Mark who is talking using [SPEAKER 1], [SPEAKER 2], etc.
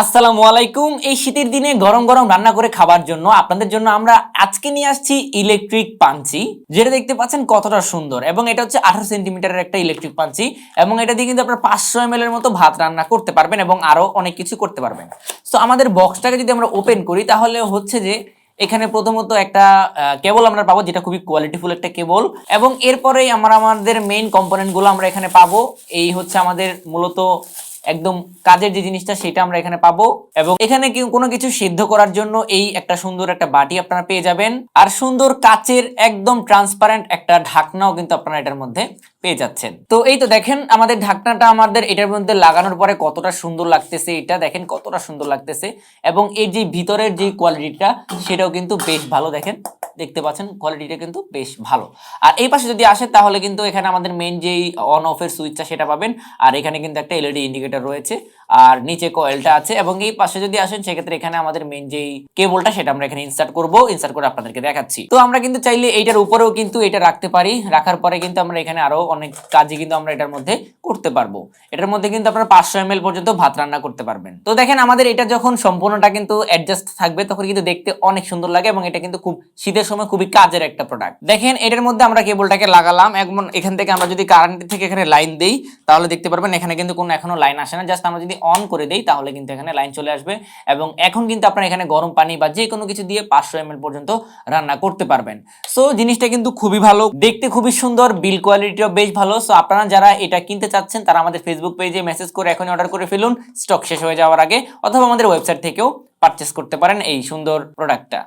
[SPEAKER 1] আসসালামু আলাইকুম। এই শীতের দিনে গরম গরম রান্না করে খাবার জন্য আপনাদের জন্য আমরা আজকে নিয়ে আসছি ইলেকট্রিক পাঞ্চি, যেটা দেখতে পাচ্ছেন কতটা সুন্দর এবং এটা হচ্ছে আঠারো সেন্টিমিটারের একটা ইলেকট্রিক পাঞ্চি এবং এটা দিয়ে কিন্তু আপনার পাঁচশো এম এর মতো ভাত রান্না করতে পারবেন এবং আরও অনেক কিছু করতে পারবেন। তো আমাদের বক্সটাকে যদি আমরা ওপেন করি, তাহলে হচ্ছে যে এখানে প্রথমত একটা কেবল আমরা পাবো, যেটা খুবই কোয়ালিটিফুল একটা কেবল এবং এরপরেই আমরা আমাদের মেইন কম্পোনেন্টগুলো আমরা এখানে পাবো। এই হচ্ছে আমাদের মূলত একদম কাজের যে জিনিসটা সেটা আমরা এখানে পাবো এবং এখানে কোনো কিছু সিদ্ধ করার জন্য এই একটা সুন্দর একটা বাটি আপনারা পেয়ে যাবেন। আর সুন্দর কাচের একদম ট্রান্সপারেন্ট একটা ঢাকনাও কিন্তু আপনারা এটার মধ্যে পেয়ে যাচ্ছেন। তো এই তো দেখেন আমাদের ঢাকনাটা আমাদের এটার মধ্যে লাগানোর পরে কতটা সুন্দর লাগতেছে, এটা দেখেন কতটা সুন্দর লাগতেছে এবং এর যে ভিতরের যে কোয়ালিটিটা সেটাও কিন্তু বেশ ভালো দেখেন। দেখতে পাচ্ছেন কোয়ালিটিটা কিন্তু বেশ ভালো। আর এই পাশে যদি আসে, তাহলে কিন্তু এখানে আমাদের মেন যেই অন অফের সুইচটা সেটা পাবেন। আর এখানে কিন্তু একটা এলইডি ইন্ডিকেটর রয়েছে। আর নিচে কয়েলটা আছে এবং এই পাশে যদি আসেন, সেক্ষেত্রে এখানে আমাদের মেন যেই কেবলটা সেটা আমরা এখানে ইনসার্ট করব ইনসার্ট করে আপনাদেরকে দেখাচ্ছি। তো আমরা কিন্তু চাইলে এইটার উপরেও কিন্তু এটা রাখতে পারি। রাখার পরে কিন্তু আমরা এখানে আরও অনেক কাজই কিন্তু আমরা এটার মধ্যে করতে পারব। এটার মধ্যে কিন্তু আপনারা পাঁচশো এম পর্যন্ত ভাত রান্না করতে পারবেন। তো দেখেন, আমাদের এটা যখন সম্পূর্ণটা কিন্তু অ্যাডজাস্ট থাকবে, তখন কিন্তু দেখতে অনেক সুন্দর লাগে এবং এটা কিন্তু খুব শীতের সময় খুবই কাজের একটা প্রোডাক্ট দেখেন, এটার মধ্যে আমরা কেবলটাকে লাগালাম। এখন এখান থেকে আমরা যদি কারেন্ট থেকে এখানে লাইন দিই, তাহলে দেখতে পারবেন এখানে কিন্তু কোনো, এখনও লাইন আসে না। জাস্ট আমরা যদি অন করে দেই, তাহলে কিন্তু এখানে লাইন চলে আসবে। এবং এখন কিন্তু আপনারা এখানে গরম পানি বা যে কোনো কিছু দিয়ে পাঁচশো এম পর্যন্ত রান্না করতে পারবেন। সো জিনিসটা কিন্তু খুবই ভালো, দেখতে খুবই সুন্দর বিল কোয়ালিটিও বেশ ভালো। সো আপনারা যারা এটা কিনতে চাচ্ছেন, তারা আমাদের ফেসবুক পেজে মেসেজ করে এখনই অর্ডার করে ফেলুন। স্টক শেষ হয়ে যাওয়ার আগে, অথবা আমাদের ওয়েবসাইট থেকেও পারচেস করতে পারেন এই সুন্দর প্রোডাক্টটা